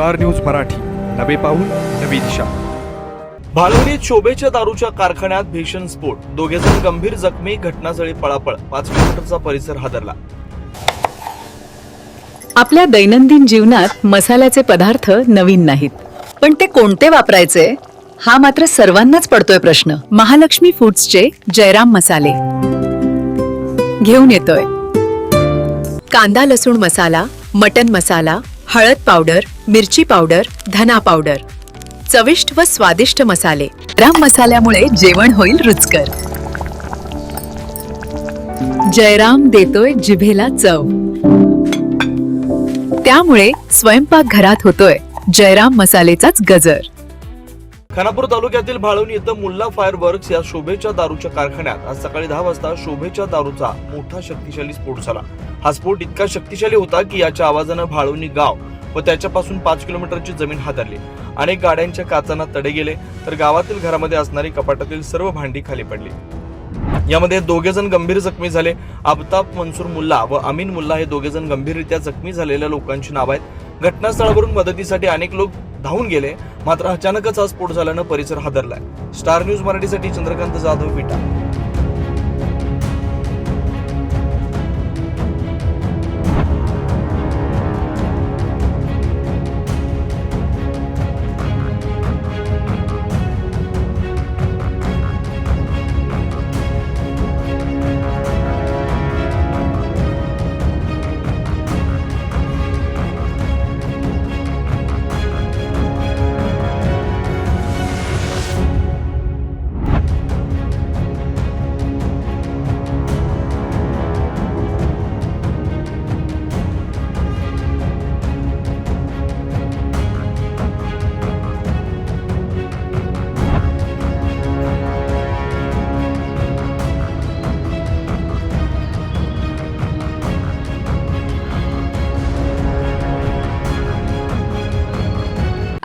Star news Marathi. नवे पाऊल नवी दिशा. भालवणीत शोभेच्या दारूच्या कारखान्यात भीषण स्फोट. दोघे जण गंभीर जखमी घटनास्थळी पळापळ. पाच किलोमीटरचा परिसर हादरला. आपल्या दैनंदिन जीवनात मसाल्याचे पदार्थ नवीन नाहीत. पण ते कोणते वापरायचे? हा मात्र सर्वांनाच पडतोय प्रश्न. महालक्ष्मी फूड्सचे जयराम मसाले. घेऊन येतोय. कांदा लसूण मसाला मटन मसाला हळद पावडर मिरची पावडर धना पावडर. चविष्ट व स्वादिष्ट मसाले. गरम मसाल्यामुळे जेवण होईल रुचकर. जयराम देतोय जिभेला चव. त्यामुळे स्वयंपाक घरात होतोय जयराम मसालेचाच गजर. खानापूर तालुक्यातील भाळवणी इथं मुल्ला फायर वर्क्स या शोभेच्या दारूच्या कारखान्यात आज सकाळी दहा वाजता शोभेच्या दारूचा मोठा शक्तिशाली स्फोट झाला. हा स्फोट इतका शक्तिशाली होता की याच्या आवाजानं भाळवणी गाव व त्याच्यापासून पाच किलोमीटरची जमीन हादरली अनेक गाड्यांच्या काचांना तडे गेले तर गावातील घरामध्ये असणारी कपाटातील सर्व भांडी खाली पडली. यामध्ये दोघे जण गंभीर जखमी झाले. अब्ताब मनसूर मुल्ला व अमीन मुल्ला हे दोघे जण गंभीररित्या जखमी झालेल्या लोकांची नाव आहेत. घटनास्थळावरून मदतीसाठी अनेक लोक धावून गेले. मात्र अचानकच हा स्फोट झाल्यानं परिसर हादरलाय. स्टार न्यूज मराठीसाठी चंद्रकांत जाधव विटा.